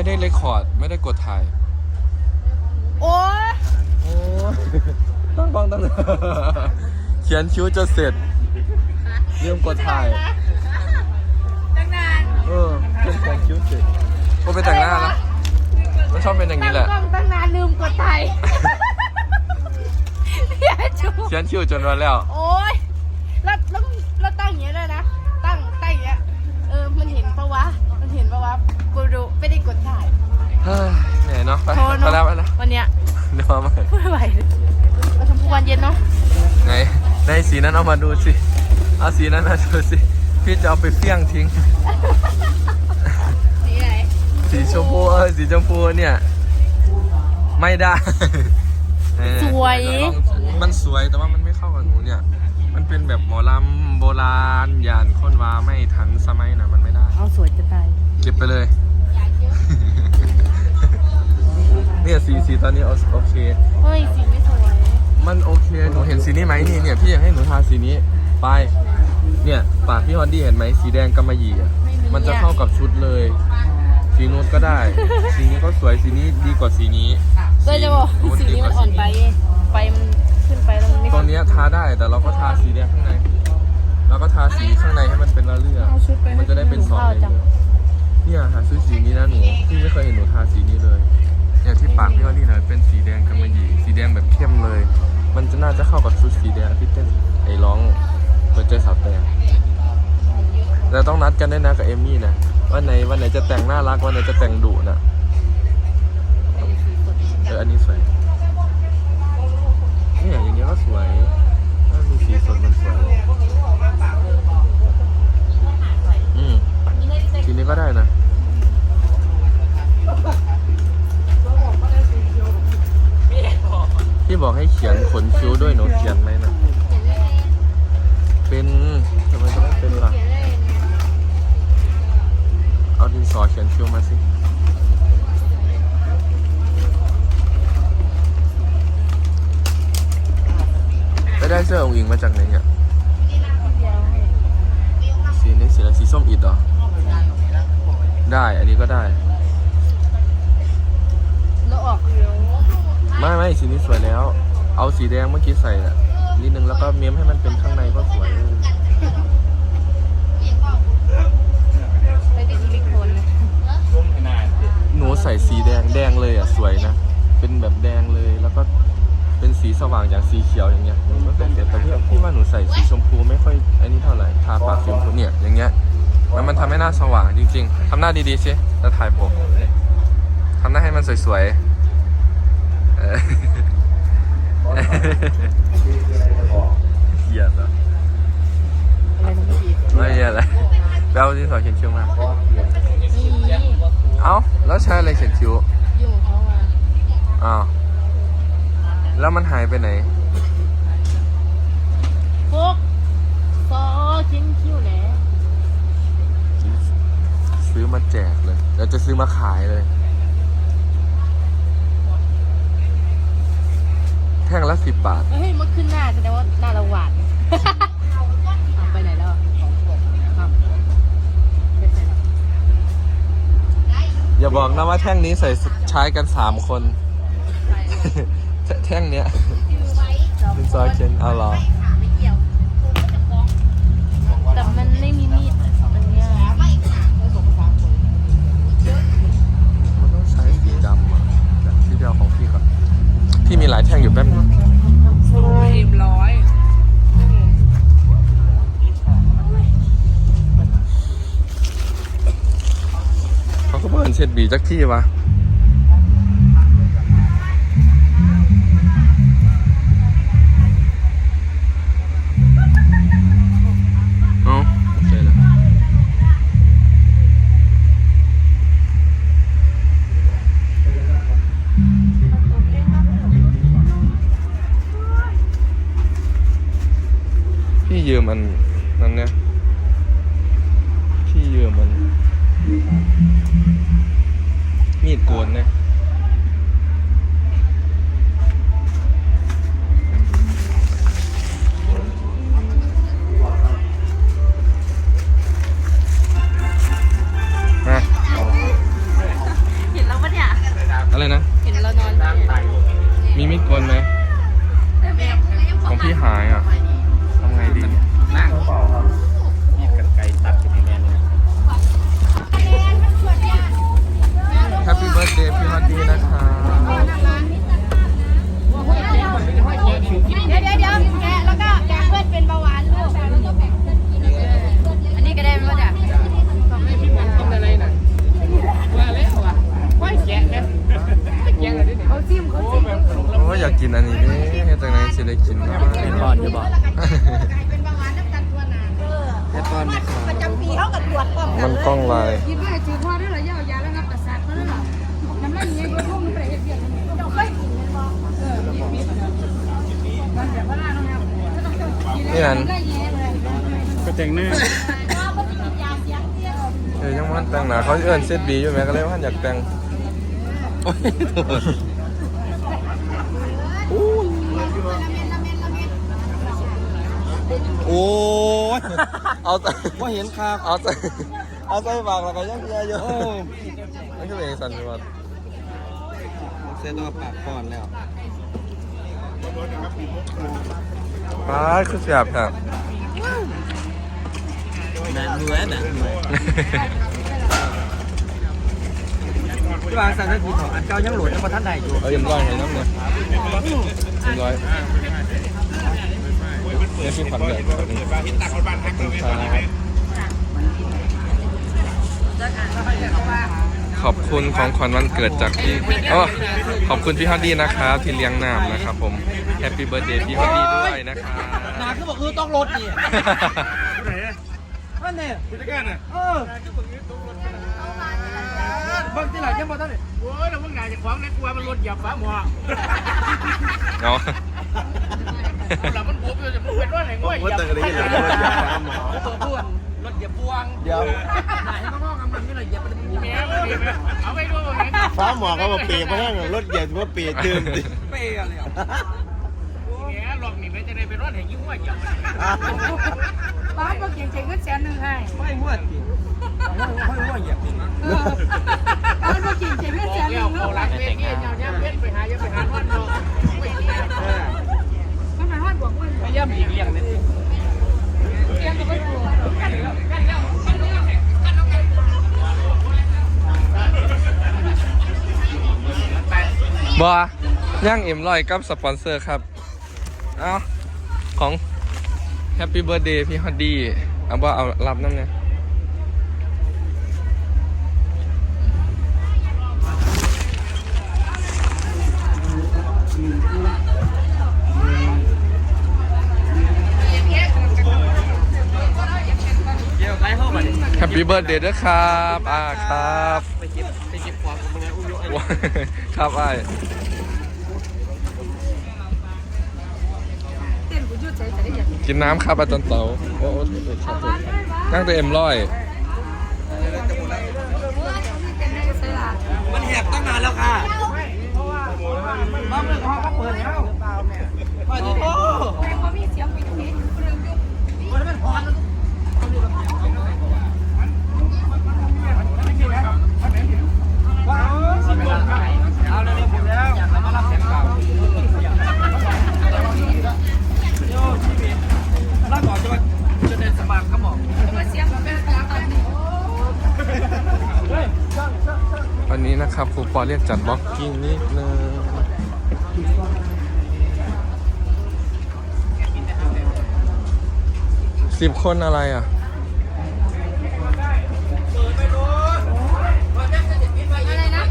ไม่ได้เลคคอร์ด ไม่ได้กดถ่าย โอ้ยโอ้ต้องฟังตั้งเขียนคิ้วจะเสร็จเริ่มกดถ่าย ตั้งนานเออเขียนเขียนคิ้วเสร็จก็ไปแต่งหน้านะมันชอบเป็นอย่างนี้แหละ ตั้งกล้องตั้งนานลืมกดถ่ายอย่าจูเขียนคิ้วจนวันแล้ว โอ้ย กูดูไม่ได้กดถ่ายเฮ้ยเหนื่อยเนาะไปโทรไปเนาะแล้วไปแล้ววันเนี้ยเดี๋ยวมาใหม่ ไม่ไหวเราชมพูวันเย็นเนาะไหนในสีนั้นเอามาดูสิ เอาสีนั้นมาดูสิ พี่จะเอาไปเฟี้ยงทิ้ง สีไหนสีชมพูเออสีชมพูเนี่ย ไม่ได้สวย มันสวยแต่ว่ามันไม่เข้ากับหนูเนี่ย มันเป็นแบบหมอลำโบราณยานค้นว้าไม่ทันสมัยนะมันไม่ได้ เอาสวยจะตาย เก็บไปเลย เนี่ยสีสีตอนนี้เอาโอเค เฮ้ยสีไม่สวยมันโอเค หนูเห็นสีนี้ไหมนี่เนี่ยพี่อยากให้หนูทาสีนี้ ไป เนี่ยปากพี่ฮอนดี้เห็นไหมสีแดงกำมะหยี่อะไม่มีมันจะเข้ากับชุดเลย สีนูดก็ได้ สีนี้ก็สวยสีนี้ดีกว่าสีนี้ก็จะบอกนูดสีดีนี้กมันว่าอ่อนไปไงไฟมันขึ้นไปแล้วมันไม่ตรงเนี้ยทาได้แต่เราก็ทาสีแดงข้างใน แล้วก็ทาสีข้างในให้มันเป็นละเลือดเอาชุดไปมันจะได้เป็นสองข้าวเลจังยเนี่ยหาซื้อสี นี้นะหนูพี่ไม่เคยเห็นหนูทาสีนี้เลยเนี่ยที่ปากพี่ฮอนดี้เลยเป็นสีแดงกำมะหยี่สีแดงแบบเข้มเลย มันจะน่าจะเข้ากับชุดสีแดงที่เต้นไอ้ร้องเปิดใจสาวแต่แล้วต้องนัดกันด้วยนะกับเอมมี่นะวันไหนวันไหนจะแต่งน่ารักวันไหนจะแต่งดุนะเอออันนี้สวยอย่างเงี้ยก็สวยถ้ามีสีสดมันสวยอืมทีนี้ก็ได้นะพี่บอกให้เขียนขนคิ้วด้วยหนูเขียนไหมนะเป็นทำไมจะไม่เป็นล่ะ เอาดินสอเขียนคิ้วมาสิไปได้เสื้อองค์อิงมาจากไหนเนี่ยสีนี้สีอะไรสีส้มอิดเหรอ ได้อันนี้ก็ได้แล้วออกไม่ไม่สีนี้สวยแล้ว เอาสีแดงเมื่อกี้ใส่น่ะนิดนึงแล้วก็เมียมให้มันเป็นข้างในก็สวยไปติดซิลิโคนเลยหนูใส่สีแดงแดงเลยอะสวยนะ เป็นแบบแดงเลยแล้วก็เป็นสีสว่างอย่างสีเขียวอย่างเงี้ยหนูก็ใส่เสร็จแต่พี่พี่ว่าหนูใส่สีชมพูไม่ค่อยไอ้นี่เท่าไหร่ทาปากสีชมพูเนี่ยอย่างเงี้ยแล้วมันทำให้หน้าสว่างจริง ๆทำหน้าดีๆสิแล้วถ่ายผมทำหน้าให้มันสวยๆ เออเหี้ยเหรออะไรนะพี่ไม่เหี้ยอะไรแปลว่าที่สอนเขียนคิ้วมา นี่เอ้า แล้วใช้อะไรเขียนคิ้วยุ่งเขามาอ้าว แล้วมันหายไปไหน พวกซอชิ้นคิ้วแหละซื้อมาแจกเลย แล้วจะซื้อมาขายเลย ท่งละสิบบาท เฮ้ยมันขึ้นหน้าแสดงว่าหน้าเราหวาน เอาไปไหนแล้วอ้าวไม่ใช่หรออย่าบอกนะว่าแท่งนี้ใส่ใช้กันสามคน แท่แท่งเนี้ยเป็นซอยเชนเอาเหรอายแท่งอยู่แป๊บนึงเรียบร้อยเขาก็เปิดเช็ดบีจักที่วะ เขาจิ้มเขาโอ้ยอยากกินอันนี้นี่เฮ็ดจังไหนสิได้กินเนาะเป็นบอลอยู่บ่เฮ็ดบอลประจำปีเขากัตรวจป้อมมันกล้องลายกินได้จืดพอได้เหรอยาวยาแล้วนะประสาทเขาได้เหรอน้ำมันนี้ก็ทุ่มไปเฮ็ดเบีดเราเยนเลยบ่เออมันแบบว่นแย่นั่ก็แต่งหน้าเออยังมันแต่งหนาเขาเอื้อนเซตบีอยู่ไหมก็เลยว่าอยากแต่ง โอ้ยโทษโอ้ยเอาแต่ว่าเห็นครับเอาแต่เอาใส่ปากแล้วก็ยังเฮียอยู่โอ้มันคือเป็นสันนิวัตเซตัวปากก่อนแล้วป้าดคือเสียบครับหนังเหนือหนังเหนือ ที่วางสันนิษฐานอันเก่ายังโหลดยังมาท่านใดอยู่เอาเอ็มร้อยให้น้ำเนี่ยเอ็มร้อยเนี่ยคือผันแบบขอบคุณของขวัญวันเกิดจากพี่อ๋อขอบคุณพี่ฮอดดี้นะครับที่เลี้ยงน้ำนะครับผมแฮปปี้เบิร์ดเดย์พี่ฮอดดี้ด้วยนะครับนาคือบอกคือต้องลดนี่นั่นเนี่ยผู้จัดการอะเออ บางทีหลังยังมาท่านเนี่ยโอ้ยแล้วมึงนายจะขวางในกลัวมันรถเหยียบฟ้าหมอเนาะแล้วมันบุบอยู่จะมึงเป็นว่าไหนง่อยเหยียบตัวพ่วนรถเหยียบพวงเดี๋ยวไหนข้างนอกมันไม่เลยเหยียบมันแม่ไม่ดีไหมเอาไปดูเห็นฟ้าหมอก็มาเปียบมาให้รถเหยียบว่าเปียบตื่นติเปีย์อะไรอะแม่หลอกหนีไม่จะได้เป็นรถแห่งยิ่งว่าเหยียบป้านก็เก่งเก่งก็แสนหนึ่งให้ไม่หัวจริงไม่หัวเหยียบจริงเออป้าก็เก่งเก่งก็บแสอกนหแล้วงเขาเนาะรักเว้ยเนี่ยเนี่ยเว้นไปหายังไปหานอนเนาะมันหายว่าบอกว่าไม่ย่ำอีกอย่างนึงเก่งก็ไม่ถูกบอย่างเอ็มร้อยกับสปอนเซอร์ครับ เอาของ Happy Birthday พี่ฮอดดี้เอาว่าเอารับน้ำเนี่ย Happy Birthday ด้วยครับ อ่าครับ ไปเก็บไปเก็บความกันตรงนี้อุ้ยว้ายครับไอ้ายเต้นกูยืดใจแต่ได้อย่างกินน้ำครับอาจารย์เต๋าโอ้โหครับผมนั่งตัวเอ็มร้อย มันแหบตั้งนานแล้วค่ะบ้าเมื่อเขาก็เปิดแล้วไปดิโอ้ แต่พอมีเสียงปิดเพลงเรื่องยุบ มันเป็นพรว้าวสิบเวลาเอาเร็วๆผมแล้วอยากมารับแสงเปล่าโย่ชีวิตร่างก่อนจะจะเดินสบายครับหมอ มาเสียงแบบเป็นตาตาดี วันนี้นะครับครู ปอเรียกจัดบล็อกกิ้งนิดนึงสิบคนอะไรอะอะไรนะ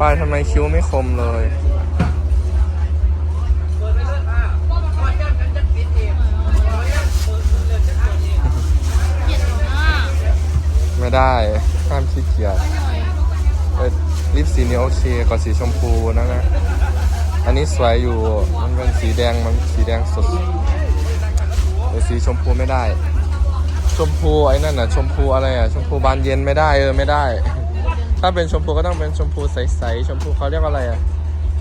ป้ายทำไมคิ้วไม่คมเลย ไม่ได้ ห้ามขี้เกียจเอ้ยลิปสีนี้โอเคกว่าสีชมพูนะนะอันนี้สวยอยู่ มันเป็นสีแดง มันสีแดงสดแต่สีชมพูไม่ได้ ชมพูไอ้นั่นน่ะ ชมพูอะไรอะ ชมพูบานเย็นไม่ได้เออไม่ได้ ถ้าเป็นชมพูก็ต้องเป็นชมพูใสๆ ชมพูเขาเรียกว่าอะไรอะ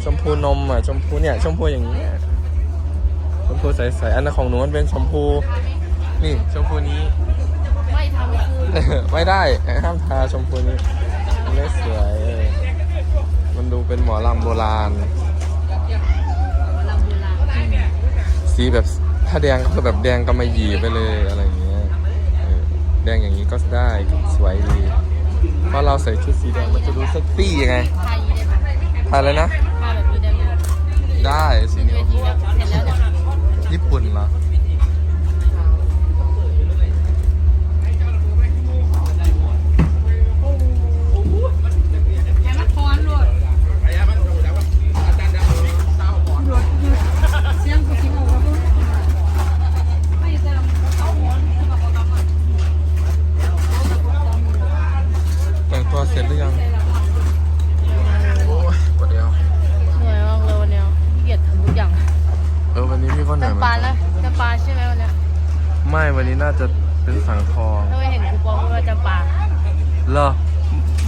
ชมพูนมอะ ชมพูเนี่ย ชมพูอย่างนี้ ชมพูใสๆ อันนั้นของหนูมันเป็นชมพู นี่ ชมพูนี้ ไม่ได้ห้ามทาชมพูนี้มันไม่สวยเออมันดูเป็นหมอลำโบราณลำโบราณ สีแบบถ้าแดงก็คือแบบแดงกำมะหยี่ไปเลยอะไรอย่างเงี้ยเออแดงอย่างนี้ก็ได้สวยดี เพราะเราใส่ชุดสีแดงมันจะดูเซ็กซี่ไงไทยได้ไหมทายเลยนะผ้าแบบนี้ได้ไหมได้สีเวนี้ทีแล้วเสร็จแล้วเนี่ยญี่ปุ่นเหรอ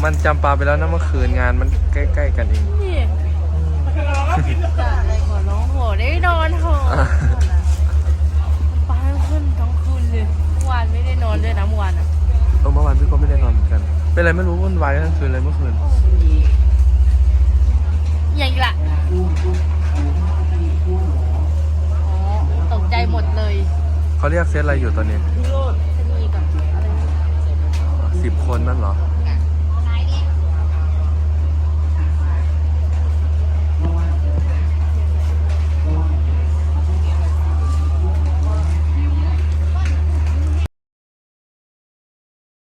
มันจำปาไปแล้วนะเมื่อคืนงานมันใกล้ ๆ กันเองนี่จ้าเลยขอร้องโหได้นอนโหป้าขึ้นทั้งคืนเลยเมื่อวานไม่ได้นอนด้วยนะเมื่อวานอะเออเมื่อวานพี่ก็ไม่ได้นอนเหมือนกัน เป็นอะไรไม่รู้วุ่นวายทั้งคืนเลยเมื่อคืนอย่างอีกละอ๋อตกใจหมดเลยเขาเรียกเซตอะไรอยู่ตอนนี้ชะนีกับอะไรสิบคนนั่นเหรอ